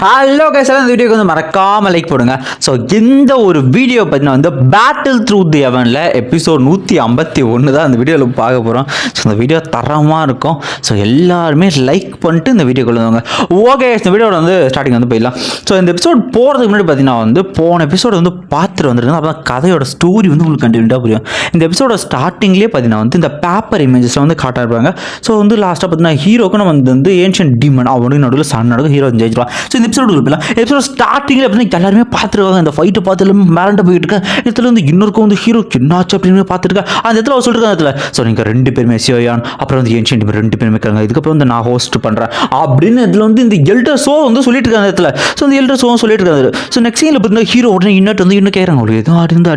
Hello guys இந்த வீடியோக்கு வந்து மறக்காமல் லைக் போடுங்க. ஸோ இந்த ஒரு வீடியோ பார்த்தீங்கன்னா வந்து battle through the heavens episode நூற்றி ஐம்பத்தி ஒன்று தான் அந்த வீடியோவில் பார்க்க போகிறோம் ஸோ இந்த வீடியோ தரமாக இருக்கும். ஸோ எல்லாருமே லைக் பண்ணிட்டு இந்த வீடியோ கொண்டு வாங்க. ஓகே இந்த வீடியோட வந்து ஸ்டார்டிங் வந்து போயிடலாம். ஸோ இந்த எபிசோட் போகிறதுக்கு முன்னாடி பார்த்தீங்கன்னா வந்து போன எபிசோடு வந்து பார்த்துட்டு வந்துருந்தோம் அப்போ தான் கதையோட ஸ்டோரி வந்து உங்களுக்கு கண்டிப்பாக புரியும். இந்த எபிசோட ஸ்டார்டிங்லேயே பார்த்தீங்கன்னா வந்து இந்த பேப்பர் இமேஜஸ்லாம் வந்து காட்டிருப்பாங்க ஸோ வந்து லாஸ்ட்டாக பார்த்தீங்கன்னா ஹீரோக்கு நம்ம வந்து ஏன்ஷியன் டீமன் அவனுக்கு நடுவில் சன் நடக்கும். ஹீரோ ஜெயிச்சிருவான். ஸோ இந்த எபிசோடு இருக்கலாம் எபிசோட ஸ்டார்டிங்கில் பார்த்தீங்கன்னா எல்லாருமே பார்த்துருக்காங்க. இந்த ஃபைட்டை பார்த்து எல்லாமே மிரண்டு போயிட்டு இருக்கேன் இடத்துல வந்து இன்னொருக்கும் வந்து ஹீரோ என்னாச்சு அப்படின்னு பார்த்துருக்கா? அந்த இடத்துல அவர் சொல்லிருக்காங்க இடத்துல ஸோ நீங்கள் ரெண்டு பேருமே சிவயான் அப்புறம் வந்து ஏன்ஷியன் ரெண்டு பேருமே இருக்காங்க. இதுக்கப்புறம் வந்து நான் ஹோஸ்ட் பண்ணுறேன் அப்படின்னு இதில் வந்து இந்த எல்டர் ஷோ வந்து சொல்லிட்டு இருக்காங்க இடத்துல. ஸோ இந்த எல்டர் ஷோ சொல்லிட்டு இருக்காங்க ஸோ நெக்ஸ்ட் சீனில் பார்த்தீங்கன்னா ஹீரோ உடனே இன்னட்டு வந்து இன்னும் கேட்குறாங்க உங்களுக்கு எதுவும் அடி வந்து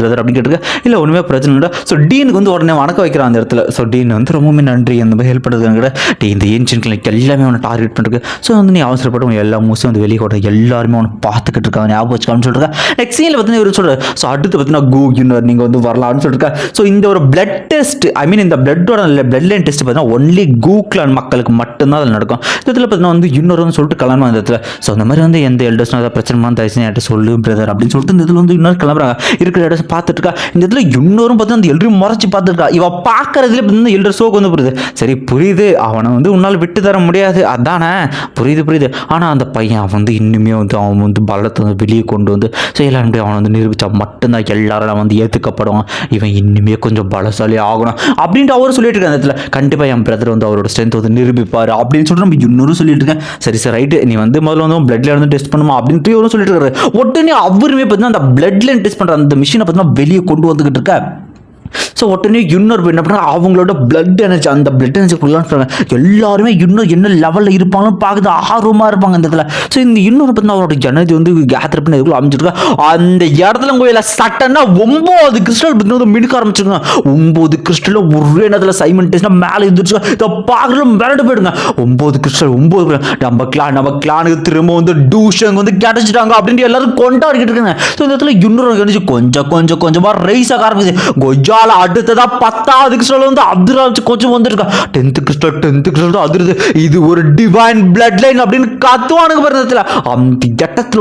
பிரதர் அப்படின்னு கேட்டுருக்க. இல்லை ஒன்றுமே பிரச்சனை இல்லை ஸோ டீனுக்கு வந்து உடனே வணக்கம் வைக்கிறான் அந்த இடத்துல. ஸோ டீன் வந்து ரொம்பவுமே நன்றி. அந்த மாதிரி ஹெல்ப் பண்ணுறதுக்காங்க டீ இந்த ஏன்ஷியன் கிளினிக் எல்லாமே ஒன்று டார்கெட் பண்ணுறது ஸோ வந்து நீ அவசரப்பட்டு உங்க எல்லா மூஸும் வந்து வெளியே கூட. எல்லாருமே அவனை பார்த்துக்கிட்டு இருக்காங்க. ஞாபகம் வச்சுக்கான்னு சொல்லிருக்கா. நெக்ஸ்ட் சீனில் பார்த்தீங்கன்னா இவர் சொல்கிறார் ஸோ அடுத்து பார்த்தீங்கன்னா கூ யூனர் நீங்கள் வந்து வரலாம்னு சொல்லிருக்கா. ஸோ இந்த ஒரு பிளட் டெஸ்ட் ஐ மீன் இந்த பிளட்டோட பிளட் லைன் டெஸ்ட் பார்த்தீங்கன்னா ஒன்லி கூக்லான் மக்களுக்கு மட்டும்தான் அதில் நடக்கும். இந்த இடத்துல பார்த்தீங்கன்னா வந்து இன்னொரு சொல்லிட்டு கிளம்புறாங்க இந்த இடத்துல ஸோ அந்த மாதிரி வந்து எந்த எல்டர்ஸ்னா ஏதாவது பிரச்சனை பண்ணால் என்கிட்ட சொல்லு பிரதர் அப்படின்னு சொல்லிட்டு இந்த இதில் வந்து இன்னொரு கிளம்புறாங்க. இருக்கிற இடத்துல பார்த்துட்டு இருக்கா. இந்த இடத்துல இன்னொரும் பார்த்தீங்கன்னா அந்த எல்லோரும் முறைச்சி பார்த்துருக்கா இவ பார்க்கறதுல பார்த்தீங்கன்னா எல்டர் ஷோக்கு வந்து புரியுது. சரி புரியுது. அவனை வந்து உன்னால் விட்டு தர முடியாது. அதானே? புரியுது. புரியுது. ஆனால் அந்த பையன் அவன் வந்து இன்னுமே வந்து அவன் வந்து பலத்தை வந்து வெளியே கொண்டு வந்து ஸோ எல்லாரும் அவனை வந்து நிரூபித்தா மட்டும்தான் எல்லாரும் வந்து ஏற்றுக்கப்படுவான் இவன் இன்னுமே கொஞ்சம் பலசாலி ஆகணும் அப்படின்ட்டு அவரும் சொல்லிட்டு இருக்காங்க அந்த இடத்துல. கண்டிப்பாக என் பிரதர் வந்து அவரோட ஸ்ட்ரென்த் வந்து நிரூபிப்பார் அப்படின்னு சொல்லிட்டு நம்ம இன்னொரு சொல்லிட்டு இருக்கேன். சரி சார் ரைட்டு நீ வந்து முதல்ல வந்து பிளட்ல வந்து டெஸ்ட் பண்ணுமா அப்படின்ட்டு இவரும் சொல்லிட்டு இருக்காரு. உடனே அவருமே பார்த்தீங்கன்னா அந்த பிளட்ல டெஸ்ட் பண்ணுற அந்த மிஷினை பார்த்தீங்கன்னா வெளியே கொண்டு வந்துகிட்டு இருக்க. ஸோ உடனே இன்னொரு என்ன பண்ணா அவங்களோட பிளட் எனர்ஜி அந்த பிளட் எனர்ஜி ஃபுல்லாக சொல்கிறாங்க எல்லாருமே இன்னும் என்ன லெவலில் இருப்பாங்கன்னு பார்க்குறது ஆர்வமாக இருப்பாங்க அந்த இடத்துல ஸோ இந்த இன்னொரு பார்த்தீங்கன்னா அவரோட எனர்ஜி வந்து கேதர் பண்ணி எதுக்குள்ள அமைச்சிருக்கா அந்த இடத்துல கோயில சட்டன்னா ஒம்பது கிறிஸ்டல் பார்த்தீங்கன்னா மினுக்க ஆரம்பிச்சிருங்க ஒம்பது கிறிஸ்டலில் ஒரே நேரத்தில் சைமன் டெஸ்ட்னா மேலே இருந்துருச்சு இதை பார்க்கறது மிரண்டு போயிடுங்க. ஒம்பது கிறிஸ்டல் ஒம்பது நம்ம கிளான் நம்ம கிளானுக்கு திரும்ப வந்து டூஷன் வந்து கிடச்சிட்டாங்க அப்படின்ட்டு எல்லாரும் கொண்டாடிக்கிட்டு இருக்காங்க. ஸோ இந்த இடத்துல இன்னொரு எனர்ஜி கொஞ்சம் கொஞ்சம் கொஞ்சமாக ரைஸ் ஆக கொஞ்சம் கொஜால அடுத்ததா பத்தாவது கிறிஸ்டல் வந்து அதிராச்சு கொஞ்சம் வந்துருக்கா. டென்த் கிறிஸ்டல் டென்த் கிறிஸ்டல் தான் அதிருது. இது ஒரு டிவைன் பிளட் லைன் அப்படின்னு கத்துவானுங்க பாருங்க அந்த இடத்துல.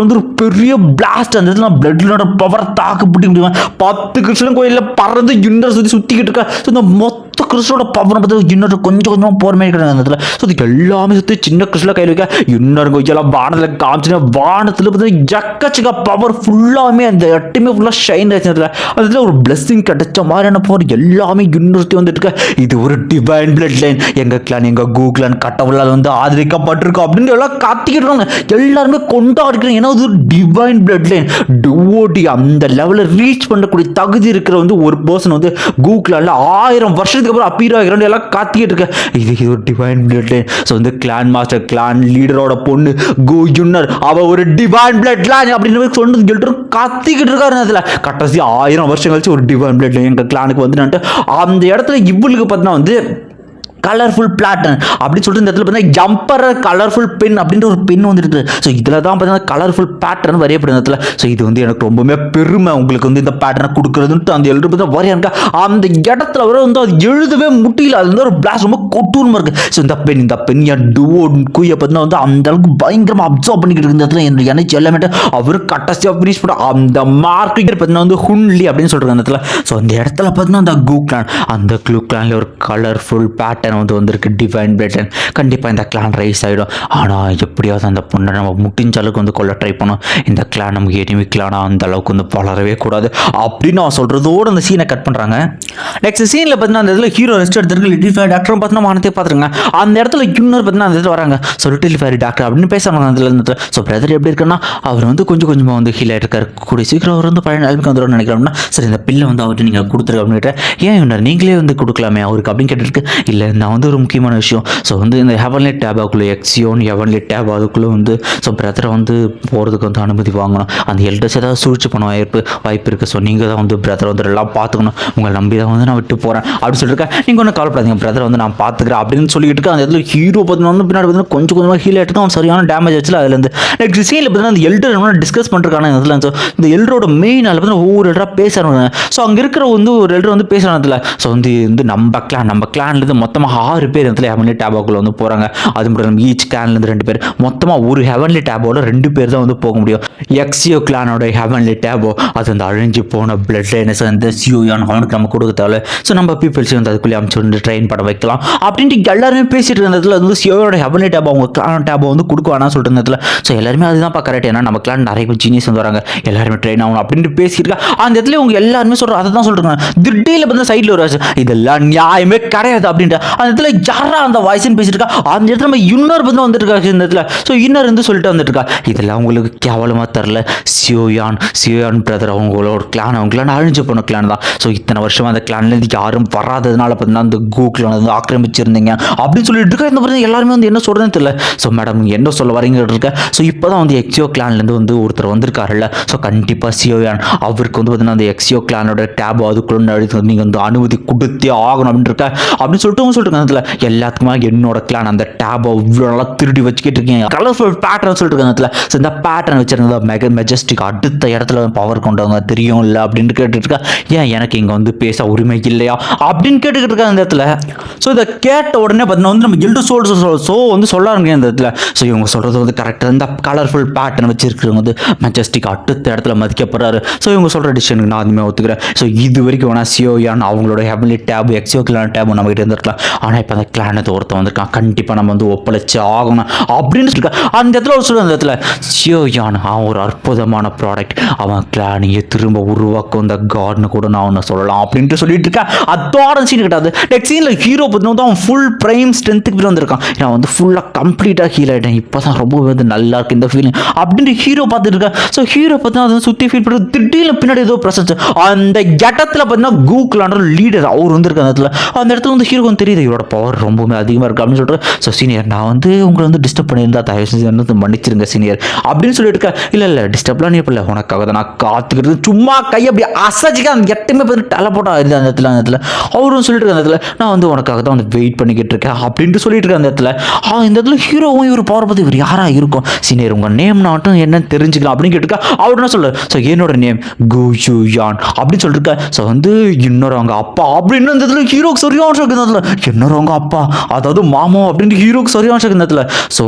வந்து ஒரு பெரிய பிளாஸ்ட் அந்த இடத்துல. பிளட் லைனோட பவர் தாக்கு பிடிக்க முடியும் பத்து கிறிஸ்டலும் கோயிலில் பறந்து யூனிவர்ஸ் சுற்றி சுற்றிக்கிட்டு இருக்கா ஸோ இந்த மொத்த கிறிஸ்டோட பவர் பார்த்து இன்னொரு கொஞ்சம் கொஞ்சமாக போகிற மாதிரி கிடையாது அந்த இடத்துல ஸோ அதுக்கு எல்லாமே சுற்றி சின்ன கிறிஸ்டில் கையில் வைக்க இன்னொரு கொஞ்சம் வானத்தில் காமிச்சுன்னா வானத்தில் பார்த்தீங்கன்னா ஜக்கச்சக்க பவர் ஃபுல்லாமே அந்த எட்டுமே ஃபுல்லாக ஷைன் ஆச்சு அந்த இடத்துல அதில் ஒரு பிளெஸ்ஸிங் கிடைச்ச மாதிரியான பவர் எல்லாமே இன்னொருத்தி வந்துட்டு இருக்க. இது ஒரு டிவைன் பிளட் லைன் எங்கள் கிளான் எங்கள் கூகுளான் கட்டவளால் வந்து ஆதரிக்கப்பட்டிருக்கோம் அப்படின்னு எல்லாம் காத்திக்கிட்டு எல்லாருமே கொண்டாடிக்கிறோம் ஏன்னா அது ஒரு டிவைன் பிளட் லைன் டுவோடி அந்த லெவலில் ரீச் பண்ணக்கூடிய தகுதி இருக்கிற வந்து ஒரு பர்சன் வந்து கூகுளால் ஆயிரம் வருஷத்துக்கு அப்புறம் அப்பீரா கிரௌண்ட் எல்லாம் காத்திக்கிட்டு இருக்க இது இது ஒரு டிவைன் பிளட் ஸோ வந்து கிளான் மாஸ்டர் கிளான் லீடரோட பொண்ணு கோ யுன்னர் அவ ஒரு டிவைன் பிளட் லைன் அப்படின்னு சொன்னது சொல்லிட்டு காத்திக்கிட்டு இருக்காரு அதில் கடைசி ஆயிரம் வருஷம் கழிச்சு ஒரு டிவைன் பிளட் எங்கள் கிளானுக்கு வந்துட்டு அந்த இடத்துல இவளுக்கு பார்த்தீங்கன்னா வந்து கலர்ஃபுல் பிளாட்டன் அப்படின்னு சொல்லிட்டு இந்த இடத்துல பார்த்தீங்கன்னா ஜம்பர் கலர்ஃபுல் பென் அப்படின்ற ஒரு பென் வந்துருக்கு ஸோ இதில் தான் பார்த்தீங்கன்னா கலர்ஃபுல் பேட்டர்ன் வரையப்படும் இடத்துல. ஸோ இது வந்து எனக்கு ரொம்பவுமே பெருமை. உங்களுக்கு வந்து இந்த பேட்டர்னை கொடுக்குறதுன்ட்டு அந்த எழுது பார்த்தா வரையாங்க அந்த இடத்துல வர வந்து அது எழுதவே முடியல. அது வந்து ஒரு பிளாஸ் ரொம்ப கொட்டூரமாக இருக்குது ஸோ இந்த பெண் இந்த பெண் என் டுவோ குயை பார்த்தீங்கன்னா வந்து அந்த அளவுக்கு பயங்கரமாக அப்சர்வ் பண்ணிக்கிட்டு இருக்க இந்த இடத்துல. என்னோட எனர்ஜி எல்லாமே அவர் கட்டசியாக ஃபினிஷ் பண்ண அந்த மார்க் பார்த்தீங்கன்னா வந்து ஹுன்லி அப்படின்னு சொல்கிறாங்க அந்த இடத்துல. ஸோ அந்த இடத்துல பார்த்தீங்கன்னா அந்த கூக்லான் அந்த க்ளூக்லானில் ஒரு கலர்ஃபுல் பேட்டர்ன் வந்து வந்திருக்கு டிவைன் பிளட்டன் கண்டிப்பாக இந்த கிளான் ரைஸ் ஆகிடும் ஆனால் எப்படியாவது அந்த பொண்ணை நம்ம முடிஞ்ச அளவுக்கு வந்து கொள்ள ட்ரை பண்ணோம் இந்த கிளான் நமக்கு எனிமி கிளானாக அந்த அளவுக்கு வந்து வளரவே கூடாது. அப்படின்னு அவன் சொல்கிறதோடு அந்த சீனை கட் பண்ணுறாங்க நெக்ஸ்ட் சீனில் பார்த்தீங்கன்னா அந்த இடத்துல ஹீரோ ரெஸ்ட் எடுத்துருக்கு லிட்டில் ஃபேர் டாக்டரும் பார்த்தீங்கன்னா வானத்தை பார்த்துருங்க அந்த இடத்துல இன்னொரு பார்த்தீங்கன்னா அந்த இடத்துல வராங்க. ஸோ லிட்டில் ஃபேரி டாக்டர் அப்படின்னு பேசுகிறாங்க அந்த இடத்துல ஸோ பிரதர் எப்படி இருக்குன்னா அவர் வந்து கொஞ்சம் கொஞ்சமாக வந்து ஹீல் ஆகிருக்காரு கூடிய சீக்கிரம் அவர் வந்து பழைய நிலைமைக்கு வந்துடும் நினைக்கிறோம்னா சரி இந்த பில்லை வந்து அவர்கிட்ட நீங்கள் கொடுத்துருக்க அப்படின்னு கேட்டேன் ஏன் இவனர் நீங்களே வந்து கொடுக்கலாமே? அவருக்கு அப்படின்னு கேட்டுருக்கு. இல்லை நான் வந்து ஒரு முக்கியமான விஷயம். ஸோ வந்து இந்த ஹெவன்லி டேப் அதுக்குள்ளே எக்ஸியோன் ஹெவன்லி டேப் அதுக்குள்ளே வந்து ஸோ பிரதரை வந்து போகிறதுக்கு வந்து அனுமதி வாங்கணும். அந்த எல்டர்ஸ் ஏதாவது சூழ்ச்சி பண்ண வாய்ப்பு வாய்ப்பு இருக்குது ஸோ நீங்கள் தான் வந்து பிரதரை வந்து எல்லாம் பார்த்துக்கணும். உங்களை நம்பி தான் வந்து நான் விட்டு போகிறேன் அப்படின்னு சொல்லியிருக்கேன் நீங்கள் ஒன்றும் கவலைப்படாதீங்க. பிரதரை வந்து நான் பார்த்துக்கிறேன் அப்படின்னு சொல்லிட்டு இருக்கேன் அந்த இடத்துல ஹீரோ பார்த்தீங்கன்னா வந்து பின்னாடி பார்த்தீங்கன்னா கொஞ்சம் கொஞ்சமாக ஹீல் ஆகிட்டு அவன் சரியான டேமேஜ் ஆச்சு அதுலேருந்து. நெக்ஸ்ட் சீனில் பார்த்தீங்கன்னா அந்த எல்டர் டிஸ்கஸ் பண்ணுறதுக்கான இதில் ஸோ இந்த எல்டரோட மெயின் அதில் பார்த்தீங்கன்னா ஒவ்வொரு எல்டராக பேசுகிறாங்க ஸோ அங்கே இருக்கிற வந்து ஒரு எல்டர் வந்து பேசுகிறாங்க அதில் ஸோ வந்து வந்து நம்ம கிளான் நம்ம கிளான்லேருந்து மொத்தமாக மொத்தமாக ஆறு பேர் இடத்துல ஹெவன்லி டேபோக்குள்ளே வந்து போகிறாங்க அது மட்டும் இல்லாமல் ஈச் கிளான்லேருந்து ரெண்டு பேர். மொத்தமாக ஒரு ஹெவன்லி டேபோட ரெண்டு பேர் தான் வந்து போக முடியும். எக்ஸியோ கிளானோட ஹெவன்லி டேபோ அது வந்து அழிஞ்சு போன பிளட் லைனஸ் வந்து சியோயான் அவனுக்கு நம்ம கொடுக்க தேவை ஸோ நம்ம பீப்புள்ஸ் வந்து அதுக்குள்ளே அமைச்சு வந்து ட்ரெயின் பண்ண வைக்கலாம். அப்படின்ட்டு எல்லாருமே பேசிட்டு இருந்ததுல வந்து சியோயோட ஹெவன்லி டேபோ அவங்க கிளான் டேபோ வந்து கொடுக்க வேணாம் சொல்லிட்டு இருந்ததுல ஸோ எல்லாருமே அதுதான் கரெக்ட் ஏன்னா நம்ம கிளான் நிறைய ஜீனியஸ் வந்து வராங்க. எல்லாருமே ட்ரெயின் ஆகணும் அப்படின்ட்டு பேசியிருக்கா அந்த இடத்துல அவங்க எல்லாருமே சொல்கிறோம் அதை தான் சொல்கிறாங்க திடீர்ல வந்து சைடில் ஒரு இதெல்லாம் நியாயமே கிடையாது அப்படின்ட்டு. அந்த இடத்துல யாரா அந்த வாய்ஸ்ன்னு பேசிட்டு இருக்கா? அந்த இடத்துல நம்ம இன்னொரு வந்து வந்துட்டு இருக்கா இந்த இடத்துல. ஸோ இன்னொரு வந்து சொல்லிட்டு வந்துட்டு இருக்கா இதெல்லாம் உங்களுக்கு கேவலமாக தரல. Xiao Yan Xiao Yan brother அவங்களோட கிளான் அவங்க கிளான் அழிஞ்சு போன கிளான் தான். ஸோ இத்தனை வருஷமா அந்த கிளான்லேருந்து யாரும் வராததுனால பார்த்தீங்கன்னா அந்த கூ கிளான் வந்து ஆக்கிரமிச்சிருந்தீங்க. அப்படின்னு சொல்லிட்டு இருக்கா இந்த பிரச்சனை எல்லாருமே வந்து என்ன சொல்கிறதுன்னு தெரியல. ஸோ மேடம் நீங்கள் என்ன சொல்ல வரீங்கன்னு இருக்க ஸோ இப்போ தான் வந்து எக்ஸியோ கிளான்லேருந்து வந்து ஒருத்தர் வந்திருக்காருல்ல. ஸோ கண்டிப்பாக சியோயான். அவருக்கு வந்து பார்த்தீங்கன்னா அந்த எக்ஸியோ கிளானோட டேப் அதுக்குள்ள நீங்கள் வந்து அனுமதி கொடுத்தே ஆகணும் அப்படின்னு இருக்க. அப்படின்னு சொல்லிட்டு அவங்க சொல்லிட்டு இருக்காங்க அதில் எல்லாத்துக்குமே என்னோட கிளான் அந்த டேபை இவ்வளோ திருடி வச்சுக்கிட்டு இருக்கீங்க கலர்ஃபுல் பேட்டர்ன் சொல்லிட்டு இருக்காங்க ஸோ இந்த பேட்டர்ன் வச்சிருந்தா மெக மெஜஸ்டிக் அடுத்த இடத்துல பவர் கொண்டவங்க தெரியும் இல்லை அப்படின்னு கேட்டுட்டு ஏன் எனக்கு இங்கே வந்து பேச உரிமை இல்லையா அப்படின்னு கேட்டுக்கிட்டு இருக்கா அந்த இடத்துல. ஸோ இதை கேட்ட உடனே பார்த்தீங்கன்னா வந்து நம்ம எல்டு சோல்ஸ் ஸோ வந்து சொல்லாருங்க இந்த இடத்துல. ஸோ இவங்க சொல்கிறது வந்து கரெக்டாக இந்த கலர்ஃபுல் பேட்டர்ன் வச்சிருக்கிறவங்க வந்து மெஜஸ்டிக் அடுத்த இடத்துல மதிக்கப்படுறாரு. ஸோ இவங்க சொல்கிற டிசிஷனுக்கு நான் அதுமே ஒத்துக்கிறேன். ஸோ இது வரைக்கும் வேணா சியோயான் அவங்களோட ஹெபிலி டேப் எக்ஸியோ கிளான் டேப் நம்ம கிட்ட இருந்திருக்கலாம். ஆனால் இப்போ அந்த கிளானத்தை ஒருத்தன் வந்திருக்கான். கண்டிப்பாக நம்ம வந்து ஒப்படைச்சு ஆகணும் அப்படின்னு சொல்லியிருக்கா அந்த இடத்துல ஒரு சொல்லுவாங்க அந்த இடத்துல சியோயான் அவன் ஒரு அற்புதமான ப்ராடக்ட் அவன் கிளானியை திரும்ப உருவாக்கும் இந்த காட்னு கூட நான் ஒன்று சொல்லலாம் அப்படின்ட்டு சொல்லிட்டு இருக்கேன் அதோட சீன் கிடையாது நெக்ஸ்ட் சீனில் ஹீரோ பார்த்தீங்கன்னா அவன் ஃபுல் ப்ரைம் ஸ்ட்ரென்த்துக்கு வந்திருக்கான். நான் வந்து ஃபுல்லாக கம்ப்ளீட்டாக ஹீல் ஆகிட்டேன் இப்போ தான் ரொம்பவே வந்து நல்லா இருக்கு இந்த ஃபீலிங் அப்படின்ட்டு ஹீரோ பார்த்துட்டு இருக்கேன் ஸோ ஹீரோ பார்த்தீங்கன்னா அதை சுற்றி ஃபீல் பண்ணுறது திடீர்னு பின்னாடி ஏதோ பிரசன்ஸ். அந்த இடத்துல பார்த்தீங்கன்னா கூகுளான்ற லீடர் அவர் வந்திருக்க அந்த இடத்துல. அந்த இடத்துல வந்து ஹீரோ தெரியுது இவரோட பவர் ரொம்பவுமே அதிகமாக இருக்குது அப்படின்னு சொல்லிட்டு ஸோ சீனியர் நான் வந்து உங்களை வந்து டிஸ்டர்ப் பண்ணியிருந்தா தயவு செஞ்சு வந்து மன்னிச்சிருங்க சீனியர் அப்படின்னு சொல்லிட்டு இருக்கேன் இல்லை இல்லை டிஸ்டர்ப்லாம் நீ இல்லை உனக்காக தான் நான் காத்துக்கிறது. சும்மா கை அப்படி அசைச்சிக்க அந்த எட்டுமே பார்த்து டலை போட்டா இல்லை அந்த இடத்துல அந்த இடத்துல. அவரும் சொல்லிட்டு இருக்க அந்த இடத்துல நான் வந்து உனக்காக தான் வந்து வெயிட் பண்ணிக்கிட்டு இருக்கேன் அப்படின்ட்டு சொல்லிட்டு இருக்கேன் அந்த இடத்துல. ஆ இந்த இடத்துல ஹீரோவும் இவர் பவர் பற்றி இவர் யாராக இருக்கும்? சீனியர் உங்கள் நேம் நாட்டும் என்னன்னு தெரிஞ்சுக்கலாம்? அப்படின்னு கேட்டுருக்கா அவர் என்ன சொல்றாரு ஸோ என்னோட நேம் கு யூ யான் அப்படின்னு சொல்லிருக்க ஸோ வந்து இன்னொரு அவங்க அப்பா. அப்படின்னு இந்த இடத்துல ஹீரோக்கு சரியான ஷாக் இந்த இடத்துல. இன்னொரு அவங்க அப்பா? அதாவது மாமா அப்படின்ட்டு ஹீரோக்கு சரியான ஷாக் இந்த இடத்துல. ஸோ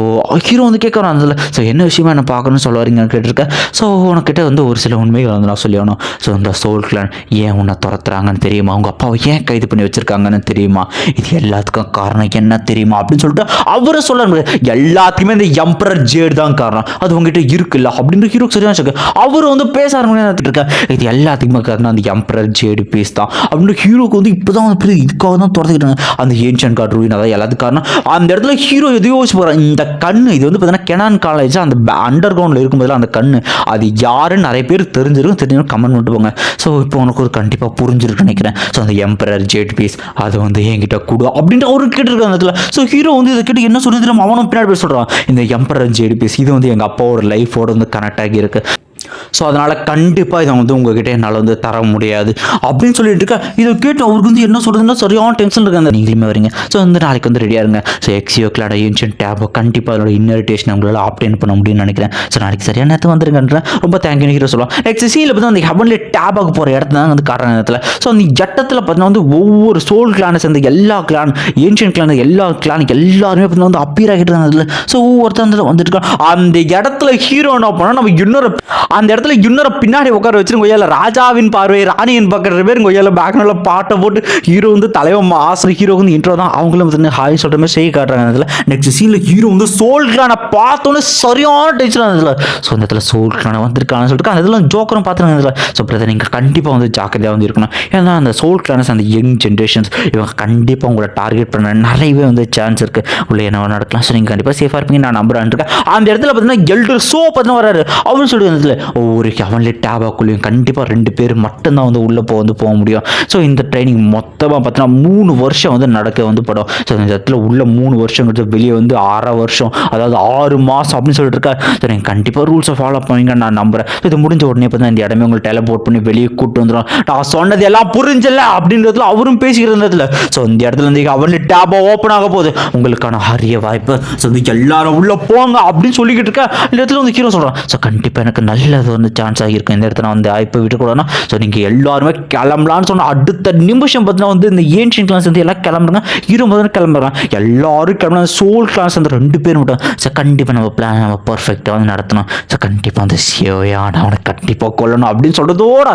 ஹீரோ வந்து கேட்குறான் அந்த இடத்துல. ஸோ என்ன விஷயமா என்ன பார்க்கணும்னு சொல்ல வரீங்கன்னு கேட்டிருக்கேன். ஸோ உனக்கிட்ட வந்து ஒரு சில உண்மைகள் வந்து நான் சொல்லியானோம் ஸோ இந்த சோல் கிளான் ஏன் உன்னை துரத்துறாங்கன்னு தெரியுமா? அவங்க அப்பாவை ஏன் கைது பண்ணி வச்சிருக்காங்கன்னு தெரியுமா? இது எல்லாத்துக்கும் காரணம் என்ன தெரியுமா? அப்படின்னு சொல்லிட்டு அவரை சொல்ல எல்லாத்துக்குமே இந்த எம்பரர் ஜேடு தான் காரணம். அது உங்ககிட்ட இருக்குல்ல? அப்படின்னு ஹீரோக்கு சரியான ஷாக்கு அவர் வந்து பேச ஆரம்பிச்சு இருக்கா இது எல்லாத்துக்குமே காரணம் அந்த எம்பரர் ஜேடு பீஸ் தான். அப்படின்னு ஹீரோக்கு வந்து இப்போ தான் வந்து இதுக்காக தான் துரத்துக்கிட்டாங்க அந்த ஏன்ஷியன் கார்டு ரூயின் அதாவது எல்லாத்துக்கு காரணம் அந்த இடத்துல ஹீரோ எதையோ யோசிச்சு போகிறான் இந்த கண்ணு இது வந்து பார்த்தீங்கன்னா கெனான் காலேஜ் அந்த அண்டர் கிரவுண்டில் இருக்கும்போதெல்லாம் அந்த கண்ணு. அது யாருன்னு நிறைய பேர் தெரிஞ்சிருக்கும் தெரிஞ்சவங்க கமெண்ட் பண்ணிட்டு போங்க. ஸோ இப்போ உனக்கு ஒரு கண்டிப்பாக புரிஞ்சிருக்குன்னு நினைக்கிறேன். ஸோ அந்த எம்பரர் ஜேட் பீஸ் அது வந்து என்கிட்ட கொடு அப்படின்ட்டு அவரு கேட்டிருக்காங்க அந்த இடத்துல. ஸோ ஹீரோ வந்து இதை கேட்டு என்ன சொல்லுது நம்ம அவனும் பின்னாடி போய் சொல்கிறான் இந்த எம்பரர் ஜேட் பீஸ் இது வந்து எங்கள் அப்பாவோட லைஃபோட வந்து கனெக்ட் ஆகி இருக்குது ஸோ அதனால் கண்டிப்பாக இதை வந்து உங்ககிட்ட என்னால் வந்து தர முடியாது. அப்படின்னு சொல்லிட்டு இருக்கேன் இதை கேட்டு அவருக்கு வந்து என்ன சொல்கிறதுன்னா சரியான டென்ஷன் இருக்காங்க. நீங்களுமே வரீங்க. ஸோ வந்து நாளைக்கு வந்து ரெடியாக இருங்க. ஸோ எக்ஸியோ கிளாட ஏன்ஷியன் டேபோ கண்டிப்பாக அதோட இன்னரிட்டேஷன் உங்களால் ஆப்டேன் பண்ண முடியும்னு நினைக்கிறேன். ஸோ நாளைக்கு சரியான நேரத்தை வந்துருங்கன்றேன் ரொம்ப தேங்க்யூ ஹீரோ சொல்லலாம். நெக்ஸ்ட் சீனில் பார்த்து அந்த ஹெவன்லி டேபாக போகிற இடத்துல தான் வந்து காரண நேரத்தில். ஸோ அந்த ஜட்டத்தில் பார்த்தீங்கன்னா வந்து ஒவ்வொரு சோல் கிளானை சேர்ந்த எல்லா கிளான் ஏன்ஷியன் கிளான் எல்லா கிளான் எல்லாருமே பார்த்தீங்கன்னா வந்து அப்பீர் ஆகிட்டு இருந்ததுல ஸோ ஒவ்வொருத்தர் வந்துட்டு அந்த இடத்துல ஹீரோ என்ன பண்ணால் நம்ம இன்னொரு அந்த இடத்துல இன்னொரு பின்னாடி உட்கார வச்சிருங்க கொய்யால ராஜாவின் பார்வை ராணியின் பக்கம் பேர் கொய்யால பேக்னோட பாட்டை போட்டு ஹீரோ வந்து தலைவன் ஆசிரியர் ஹீரோ வந்து இன்ட்ரோ தான். அவங்களும் வந்து ஹாய் சொல்கிற மாதிரி செய்ய காட்டுறாங்க அதில் நெக்ஸ்ட் சீனில் ஹீரோ வந்து சோல் பார்த்தோன்னே சரியான டென்ஷன் அதில் ஸோ அந்த இடத்துல சோல் கிளானை வந்திருக்கான்னு சொல்லிட்டு அந்த இதெல்லாம் ஜோக்கரும் பார்த்துருக்காங்க அதில் ஸோ பிரதர் நீங்கள் கண்டிப்பாக வந்து ஜாக்கிரதையாக வந்து இருக்கணும். ஏன்னா அந்த சோல் கிளானஸ் அந்த யங் ஜென்ரேஷன்ஸ் இவங்க கண்டிப்பாக உங்களை டார்கெட் பண்ண நிறையவே வந்து சான்ஸ் இருக்குது உள்ள என்ன நடக்கலாம். ஸோ நீங்கள் கண்டிப்பாக சேஃபாக இருப்பீங்க நான் நம்புறேன். இருக்கேன் அந்த இடத்துல பார்த்தீங்கன்னா எல்டர் சோ பார்த்தீங்கன்னா வராரு அவனு சொல்லிட்டு அந்த இடத்துல ஒவ்வொரு அவன்லேயே டேபாக்குள்ளேயும் கண்டிப்பாக ரெண்டு பேர் மட்டும்தான் வந்து உள்ளே போக வந்து போக முடியும். ஸோ இந்த ட்ரைனிங் மொத்தமாக பார்த்தீங்கன்னா மூணு வருஷம் வந்து நடக்க வந்து படம். ஸோ இந்த இடத்துல உள்ள மூணு வருஷங்கிறது வெளியே வந்து ஆறரை வருஷம் அதாவது ஆறு மாதம் அப்படின்னு சொல்லிட்டு இருக்கா ஸோ நீங்கள் கண்டிப்பாக ரூல்ஸை ஃபாலோ பண்ணுவீங்க நான் நம்புகிறேன் ஸோ இது முடிஞ்ச உடனே பார்த்தா இந்த இடமே உங்களை டெலபோர்ட் பண்ணி வெளியே கூட்டு வந்துடும் நான் சொன்னது எல்லாம் புரிஞ்சல அப்படின்றதுல அவரும் பேசிக்கிற இடத்துல. ஸோ இந்த இடத்துல வந்து அவனு டேபா ஓப்பன் ஆக போகுது. உங்களுக்கான அரிய வாய்ப்பு. ஸோ வந்து எல்லாரும் உள்ளே போங்க அப்படின்னு சொல்லிக்கிட்டு இருக்கா. இந்த இடத்துல வந்து ஹீரோ சொல்கிறான் ஸோ கண்டிப்பாக எனக்கு நல்ல அது வந்து சான்ஸ் ஆகியிருக்கும் இந்த இடத்துல வந்து இப்போ விட்டுக்கூடாதுன்னா ஸோ நீங்கள் எல்லாருமே கிளம்பலான்னு சொன்னால் அடுத்த நிமிஷம் பார்த்தீங்கன்னா வந்து இந்த ஏன்ஷியன் கிளாஸ் வந்து எல்லாம் கிளம்புறாங்க. இருபது கிளம்புறாங்க. எல்லாரும் கிளம்புறாங்க. சோல் கிளாஸ் வந்து ரெண்டு பேர் மட்டும். ஸோ கண்டிப்பாக நம்ம பிளான் நம்ம பர்ஃபெக்டாக வந்து நடத்தணும். ஸோ கண்டிப்பாக வந்து சேவையான அவனை கண்டிப்பாக கொல்லணும் அப்படின்னு சொல்கிறதோட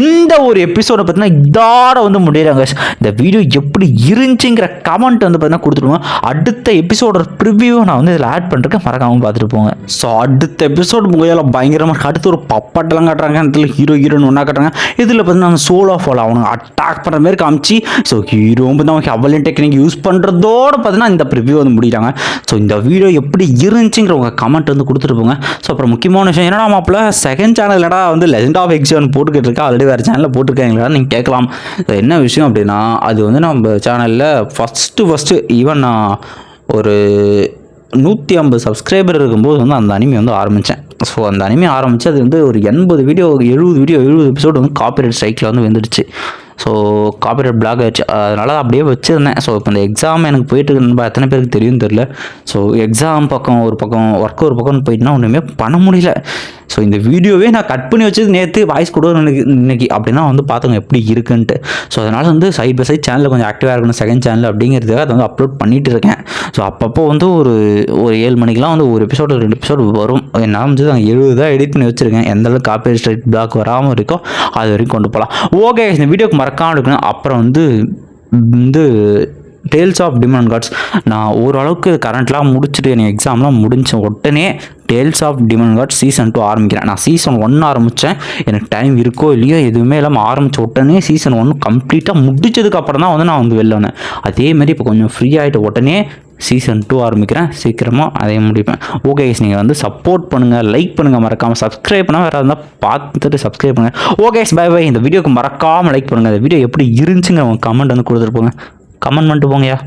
இந்த ஒரு எபிசோடை பார்த்தீங்கன்னா இதோட வந்து முடியிறாங்க இந்த வீடியோ எப்படி இருந்துச்சுங்கிற கமெண்ட் வந்து பார்த்தீங்கன்னா கொடுத்துருவோம் அடுத்த எபிசோட ப்ரிவியூ நான் வந்து இதில் ஆட் பண்ணுறதுக்கு மறக்காமல் பார்த்துட்டு போங்க. ஸோ அடுத்த எபிசோட் முகையால் பயங்கரமாக அடுத்து ஒரு பப்பாட்டெல்லாம் காட்டுறாங்க இதில் ஹீரோ ஹீரோன்னு ஒன்றா காட்டுறாங்க. இதில் பார்த்தீங்கன்னா சோலோ ஃபாலோ அவனுங்க அட்டாக் பண்ணுற மாதிரி காமிச்சு ஸோ ஹீரோ வந்து அவங்க அவலின் டெக்னிக் யூஸ் பண்ணுறதோட பார்த்தீங்கன்னா இந்த ப்ரிவியூ வந்து முடிக்கிறாங்க. ஸோ இந்த வீடியோ எப்படி இருந்துச்சுங்கிற உங்கள் கமெண்ட் வந்து கொடுத்துட்டு போங்க. ஸோ அப்புறம் முக்கியமான விஷயம் என்னடா மாப்பிள்ள செகண்ட் சேனல்லடா வந்து லெஜண்ட் ஆஃப் எக்ஸான் போட்டுக்கிட்டு இருக்கா? ஆல்ரெடி வேறு சேனலில் போட்டிருக்காங்களா? நீங்கள் கேட்கலாம். So, என்ன விஷயம் அப்படின்னா அது வந்து நம்ம சேனலில் ஃபஸ்ட்டு ஃபஸ்ட்டு ஈவன் நான் ஒரு நூற்றி ஐம்பது சப்ஸ்கிரைபர் இருக்கும்போது வந்து அந்த அனிமி வந்து ஆரம்பித்தேன் ஸோ அந்த அனிமே ஆரம்பித்து அது வந்து ஒரு எண்பது வீடியோ எழுபது வீடியோ எழுபது எபிசோடு வந்து காப்பிரைட் ஸ்ட்ரைக்கில் வந்து வந்துடுச்சு ஸோ காப்பிரைட் பிளாக் ஆயிடுச்சு. அதனால் அப்படியே வச்சுருந்தேன். ஸோ இப்போ இந்த எக்ஸாம் எனக்கு போயிட்டு இருக்குன்னு எத்தனை பேருக்கு தெரியும் தெரில ஸோ எக்ஸாம் பக்கம் ஒரு பக்கம் ஒர்க் ஒரு பக்கம் போயிட்டுனா ஒன்றுமே பண்ண முடியல. ஸோ இந்த வீடியோவே நான் கட் பண்ணி வச்சது நேற்று வாய்ஸ் கூட இன்னைக்கு இன்னைக்கு. அப்படின்னா வந்து பார்த்துங்க எப்படி இருக்குன்ட்டு. ஸோ அதனால் வந்து சைட் பை சைட் சேனலில் கொஞ்சம் ஆக்டிவாக இருக்கணும். செகண்ட் சேனல் அப்படிங்கிறதுக்காக அதை வந்து அப்லோட் பண்ணிட்டு இருக்கேன். ஸோ அப்பப்போ வந்து ஒரு ஒரு ஏழு மணிக்கெலாம் வந்து ஒரு எபிசோடு ரெண்டு எபிசோடு வரும். என்ன வந்து நாங்கள் எழுபது தான் எடிட் பண்ணி வச்சுருக்கேன். எந்த அளவுக்கு காப்பி ஸ்ட்ரைட் பிளாக் வராமல் இருக்கோ அது வரைக்கும் கொண்டு போகலாம். ஓகே இந்த வீடியோக்கு மறக்காமல் இருக்கணும் அப்புறம் வந்து வந்து டேல்ஸ் ஆஃப் டிமன் காட்ஸ் நான் ஓரளவுக்கு கரண்ட்லாம் முடிச்சுட்டு எனக்கு எக்ஸாம்லாம் முடிஞ்ச உடனே tales of demon gods season two ஆரம்பிக்கிறேன். நான் சீசன் ஒன் ஆரம்பித்தேன் எனக்கு டைம் இருக்கோ இல்லையோ எதுவுமே இல்லாமல் ஆரம்பித்த உடனே சீசன் ஒன் கம்ப்ளீட்டாக முடிச்சதுக்கு அப்புறம் தான் வந்து நான் வந்து வெளில வந்தேன். அதேமாதிரி இப்போ கொஞ்சம் ஃப்ரீ ஆகிட்ட உடனே சீசன் டூ ஆரம்பிக்கிறேன். சீக்கிரமாக அதையும் முடிப்பேன். ஓகே நீங்கள் வந்து சப்போர்ட் பண்ணுங்கள் லைக் பண்ணுங்கள் மறக்காமல் சப்ஸ்கிரைப் பண்ணால் வேறு இருந்தால் பார்த்துட்டு சப்ஸ்கிரைப் பண்ணுங்கள் ஓகே பை பை இந்த வீடியோக்கு மறக்காமல் லைக் பண்ணுங்கள் இந்த வீடியோ எப்படி இருந்துச்சுங்க உங்கள் கமெண்ட் வந்து கொடுத்துட்டு போங்க. கமெண்ட் பண்ணிட்டு போங்கயா